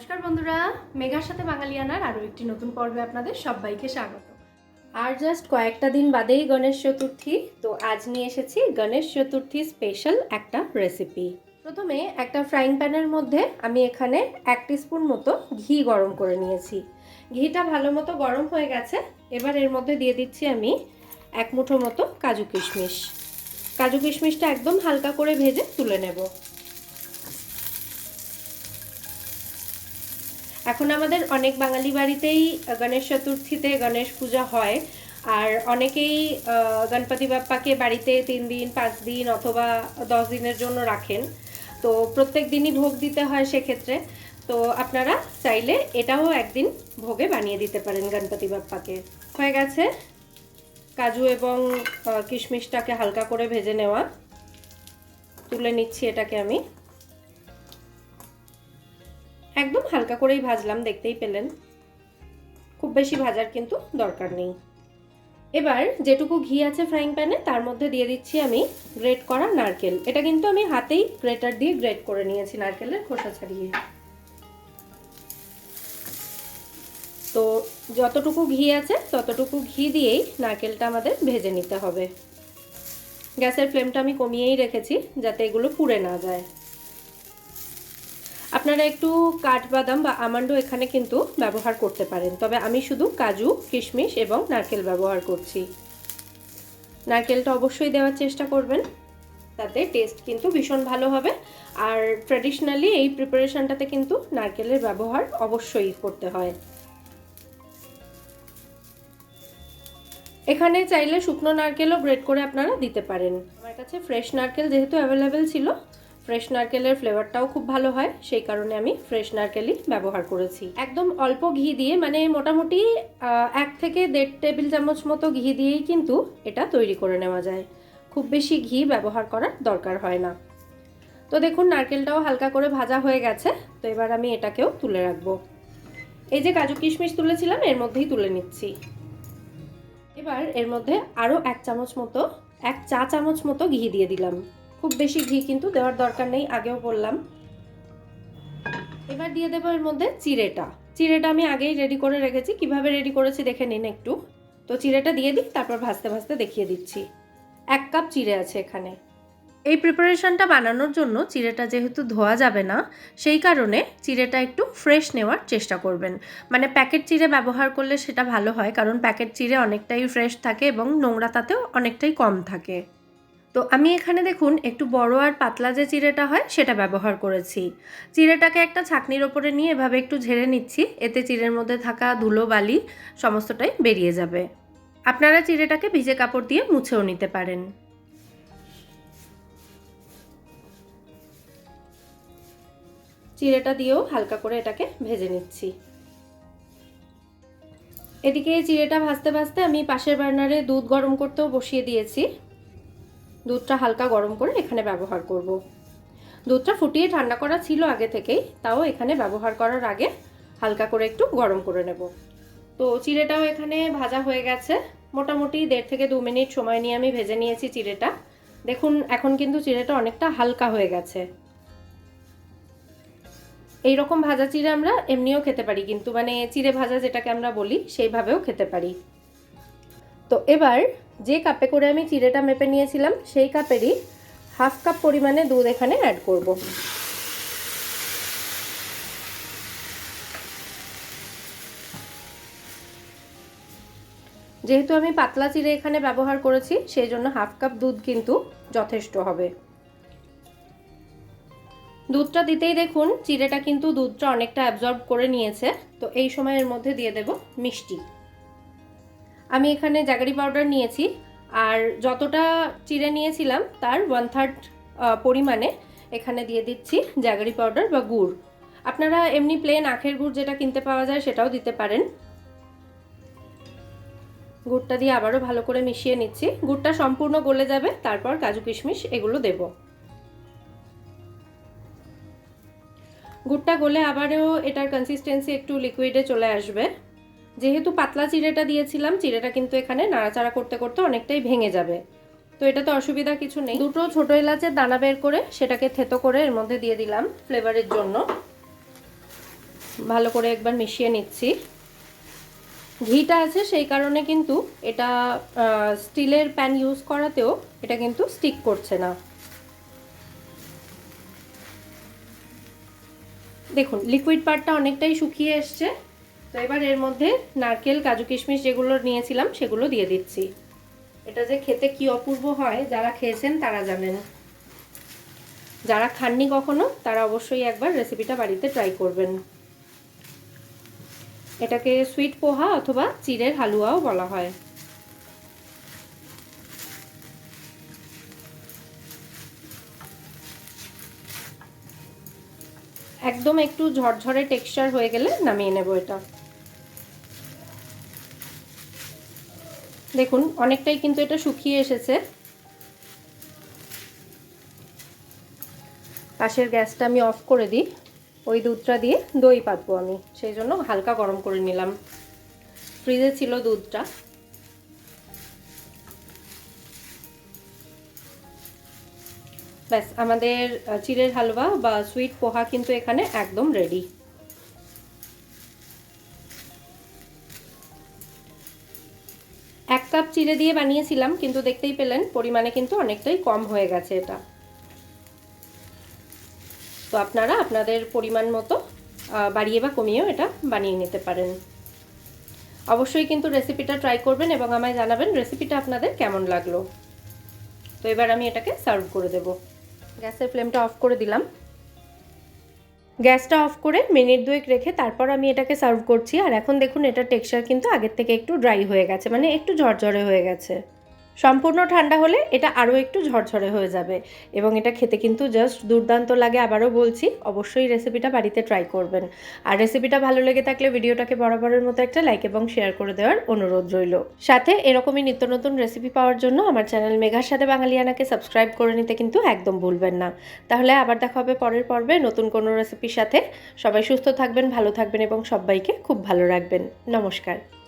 নমস্কার বন্ধুরা, মেঘার সাথে বাঙালিয়ানার আরও একটি নতুন পর্বে আপনাদের সবাইকে স্বাগত। আর জাস্ট কয়েকটা দিন বাদেই গণেশ চতুর্থী, তো আজ নিয়ে এসেছি গণেশ চতুর্থী স্পেশাল একটা রেসিপি প্রথমে একটা ফ্রাইং প্যানের মধ্যে আমি এখানে এক স্পুন মতো ঘি গরম করে নিয়েছি। ঘিটা ভালো মতো গরম হয়ে গেছে, এবার এর মধ্যে দিয়ে দিচ্ছি আমি এক মুঠো মতো কাজু কিশমিশ। কাজু কিশমিশটা একদম হালকা করে ভেজে তুলে নেব। এখন আমাদের অনেক বাঙালি বাড়িতেই গণেশ চতুর্থীতে গণেশ পূজা হয়। আর অনেকেই গণপতি বাপ্পাকে বাড়িতে তিন দিন, পাঁচ দিন অথবা দশ দিনের জন্য রাখেন। তো প্রত্যেক দিনই ভোগ দিতে হয় সেক্ষেত্রে। তো আপনারা চাইলে এটাও একদিন ভোগে বানিয়ে দিতে পারেন গণপতি বাপ্পাকে। হয়ে গেছে। কাজু এবং কিশমিশটাকে হালকা করে ভেজে নেওয়া। তুলে নিচ্ছি এটাকে আমি। একদম হালকা করেই ভাজলাম, দেখতেই পেলেন। খুব বেশি ভাজার কিন্তু দরকার নেই। এবার যেটুকু ঘি আছে ফ্রাইং প্যানে তার মধ্যে দিয়ে দিচ্ছি আমি গ্রেট করা নারকেল। এটা কিন্তু আমি হাতেই গ্রেটার দিয়ে গ্রেট করে নিয়েছি নারকেলের খোসা ছাড়িয়ে। তো যতটুকু ঘি আছে, ততটুকু ঘি দিয়েই নারকেলটা আমাদের ভেজে নিতে হবে। গ্যাসের ফ্লেমটা আমি কমিয়েই রেখেছি, যাতে এগুলো পুড়ে না যায়। আপনারা একটু কাঠবাদাম বা আমান্ডও এখানে কিন্তু ব্যবহার করতে পারেন। তবে আমি শুধু কাজু, কিশমিশ এবং নারকেল ব্যবহার করছি। নারকেলটা অবশ্যই দেওয়ার চেষ্টা করবেন। তাতে টেস্ট কিন্তু ভীষণ ভালো হবে। আর ট্র্যাডিশনালি এই প্রিপারেশনটাতে কিন্তু নারকেলের ব্যবহার অবশ্যই করতে হয়। এখানে চাইলে শুকনো নারকেলও গ্রেট করে আপনারা দিতে পারেন। আমার কাছে ফ্রেশ নারকেল যেহেতু অ্যাভেলেবেল ছিল ফ্রেশ নারকেলের ফ্লেভারটাও খুব ভালো হয়, সেই কারণে আমি ফ্রেশ নারকেলই ব্যবহার করেছি। একদম অল্প ঘি দিয়ে মানে মোটামুটি এক থেকে দেড় টেবিল চামচ মতো ঘি দিয়েই কিন্তু এটা তৈরি করে নেওয়া যায়। খুব বেশি ঘি ব্যবহার করার দরকার হয় না। তো দেখুন, নারকেলটাও হালকা করে ভাজা হয়ে গেছে, তো এবার আমি এটাকেও তুলে রাখব। এই যে কাজু কিশমিশ তুলেছিলাম, এর মধ্যেই তুলে নিচ্ছি। এবার এর মধ্যে আরও এক চামচ মতো, এক চা চামচ মতো ঘি দিয়ে দিলাম। খুব বেশি ঘি কিন্তু দেওয়ার দরকার নেই, আগেও বললাম। এবার দিয়ে দেবো এর মধ্যে চিড়েটা। চিড়েটা আমি আগেই রেডি করে রেখেছি। কীভাবে রেডি করেছি দেখে নিন একটু। তো চিড়েটা দিয়ে দিই, তারপর ভাজতে ভাজতে দেখিয়ে দিচ্ছি। এক কাপ চিড়ে আছে এখানে। এই প্রিপারেশনটা বানানোর জন্য চিড়েটা যেহেতু ধোয়া যাবে না, সেই কারণে চিড়েটা একটু ফ্রেশ নেওয়ার চেষ্টা করবেন। মানে প্যাকেট চিড়ে ব্যবহার করলে সেটা ভালো হয়, কারণ প্যাকেট চিড়ে অনেকটাই ফ্রেশ থাকে এবং নোংরা তাতেও অনেকটাই কম থাকে। তো আমি এখানে দেখুন, একটু বড় আর পাতলা যে চিড়েটা হয়, সেটা ব্যবহার করেছি। চিড়েটাকে একটা ছাকনির ওপরে নিয়ে এভাবে একটু ঝেড়ে নিচ্ছি, এতে চিড়ের মধ্যে থাকা ধুলো, বালি সমস্তটাই বেরিয়ে যাবে। আপনারা চিড়েটাকে ভিজে কাপড় দিয়ে মুছেও নিতে পারেন। চিড়েটা দিয়েও হালকা করে এটাকে ভেজে নিচ্ছি। এদিকে চিড়েটা ভাজতে ভাজতে আমি পাশের বার্নারে দুধ গরম করতেও বসিয়ে দিয়েছি। দুধটা হালকা গরম করে এখানে ব্যবহার করব। দুধটা ফুটিয়ে ঠান্ডা করা ছিল আগে থেকেই, তাও এখানে ব্যবহার করার আগে হালকা করে একটু গরম করে নেব। তো চিড়েটাও এখানে ভাজা হয়ে গেছে। মোটামুটি দেড় থেকে দু মিনিট সময় নিয়ে আমি ভেজে নিয়েছি চিড়েটা। দেখুন, এখন কিন্তু চিড়েটা অনেকটা হালকা হয়ে গেছে। এই রকম ভাজা চিড়ে আমরা এমনিও খেতে পারি, কিন্তু মানে চিড়ে ভাজা যেটাকে আমরা বলি, সেইভাবেও খেতে পারি। তো এবার যে কাপে করে আমি চিড়েটা মেপে নিয়েছিলাম, সেই কাপেরই হাফ কাপ পরিমাণে দুধ এখানে অ্যাড করব। যেহেতু আমি পাতলা চিড়ে এখানে ব্যবহার করেছি, সেই জন্য হাফ কাপ দুধ কিন্তু যথেষ্ট হবে। দুধটা দিতেই দেখুন, চিড়েটা কিন্তু দুধটা অনেকটা অ্যাবজর্ব করে নিয়েছে। তো এই সময়ের মধ্যে দিয়ে দেব মিষ্টি। আমি এখানে জাগারি পাউডার নিয়েছি, আর যতটা চিড়ে নিয়েছিলাম তার ওয়ান থার্ড পরিমাণে এখানে দিয়ে দিচ্ছি জাগারি পাউডার বা গুড়। আপনারা এমনি প্লেন আখের গুড় যেটা কিনতে পাওয়া যায় সেটাও দিতে পারেন। গুড়টা দিয়ে আবারও ভালো করে মিশিয়ে নিচ্ছি। গুড়টা সম্পূর্ণ গলে যাবে, তারপর কাজু কিশমিশ এগুলো দেবো। গুড়টা গলে আবারও এটার কনসিস্টেন্সি একটু লিকুইডে চলে আসবে। যেহেতু পাতলা চিড়েটা দিয়েছিলাম, চিড়েটা কিন্তু এখানে নাড়াচাড়া করতে করতে অনেকটাই ভেঙে যাবে। তো এটাতে অসুবিধা কিছু নেই। দুটো ছোট এলাচের দানা বের করে সেটাকে থেতো করে এর মধ্যে দিয়ে দিলাম ফ্লেভারের জন্য। ভালো করে একবার মিশিয়ে নিচ্ছি। ঘিটা আছে সেই কারণে কিন্তু এটা স্টিলের প্যান ইউজ করাতেও এটা কিন্তু স্টিক করছে না। দেখুন লিকুইড পার্টটা অনেকটাই শুকিয়ে এসছে। তো এবার এর মধ্যে নারকেল, কাজু, কিশমিশ যেগুলো নিয়েছিলাম, সেগুলো দিয়ে দিচ্ছি। এটা যে খেতে কি অপূর্ব হয়, যারা খেয়েছেন তারা জানেন। যারা খাননি কখনো, তারা অবশ্যই একবার রেসিপিটা বাড়িতে ট্রাই করবেন। এটাকে সুইট পোহা অথবা চিড়ের হালুয়াও বলা হয়। একদম একটু ঝরঝরে টেক্সচার হয়ে গেলে নামিয়ে নেব এটা। দেখুন, অনেকটাই কিন্তু এটা শুকিয়ে এসেছে। পাশের গ্যাসটা আমি অফ করে দিই। ওই দুধটা দিয়ে দই পাতবো আমি। সেই জন্য হালকা গরম করে নিলাম। ফ্রিজে ছিল দুধটা। ব্যাস, আমাদের চিড়ের হালুয়া বা সুইট পোহা কিন্তু এখানে একদম রেডি কাপ চিড়ে দিয়ে বানিয়েছিলাম, কিন্তু দেখতেই পেলেন পরিমাণে কিন্তু অনেকটাই কম হয়ে গেছে এটা। তো আপনারা আপনাদের পরিমাণ মতো বাড়িয়ে বা কমিয়েও এটা বানিয়ে নিতে পারেন। অবশ্যই কিন্তু রেসিপিটা ট্রাই করবেন এবং আমায় জানাবেন রেসিপিটা আপনাদের কেমন লাগল। তো এবার আমি এটাকে সার্ভ করে দেব। গ্যাসের ফ্লেমটা অফ করে দিলাম। গ্যাসটা অফ করে মিনিট দুয়েক রেখে তারপর আমি এটাকে সার্ভ করছি। আর এখন দেখুন, এটা টেক্সচার কিন্তু আগের থেকে একটু ড্রাই হয়ে গেছে মানে একটু ঝরঝরে হয়ে গেছে। সম্পূর্ণ ঠান্ডা হলে এটা আরও একটু ঝরঝরে হয়ে যাবে। এবং এটা খেতে কিন্তু জাস্ট দুর্দান্ত লাগে, আবারও বলছি, অবশ্যই রেসিপিটা বাড়িতে ট্রাই করবেন। আর রেসিপিটা ভালো লেগে থাকলে ভিডিওটাকে বরাবরের মতো একটা লাইক এবং শেয়ার করে দেওয়ার অনুরোধ রইল। সাথে এরকমই নিত্য নতুন রেসিপি পাওয়ার জন্য আমার চ্যানেল মেঘার সাথে বাঙালিয়ানাকে সাবস্ক্রাইব করে নিতে কিন্তু একদম ভুলবেন না। তাহলে আবার দেখা হবে পরের পর্বে নতুন কোনো রেসিপির সাথে। সবাই সুস্থ থাকবেন, ভালো থাকবেন এবং সবাইকে খুব ভালো রাখবেন। নমস্কার।